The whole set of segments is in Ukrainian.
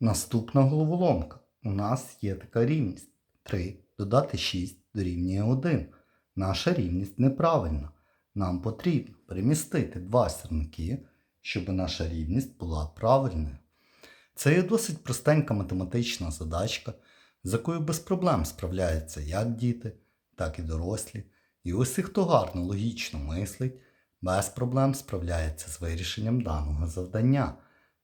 Наступна головоломка. У нас є така рівність. 3 додати 6 дорівнює 1. Наша рівність неправильна. Нам потрібно перемістити два сірники, щоб наша рівність була правильною. Це є досить простенька математична задачка, з якою без проблем справляються як діти, так і дорослі. І усі, хто гарно логічно мислить, без проблем справляється з вирішенням даного завдання.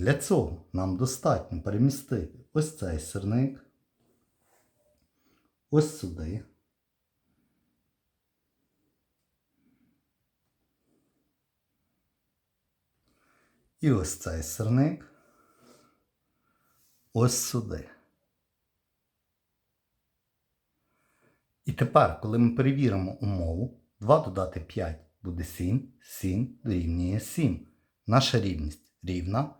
Для цього нам достатньо перемістити ось цей сирник, ось сюди. І ось цей сирник ось сюди. І тепер, коли ми перевіримо умову, 2 додати 5 буде 7, 7 дорівнює 7. Наша рівність рівна.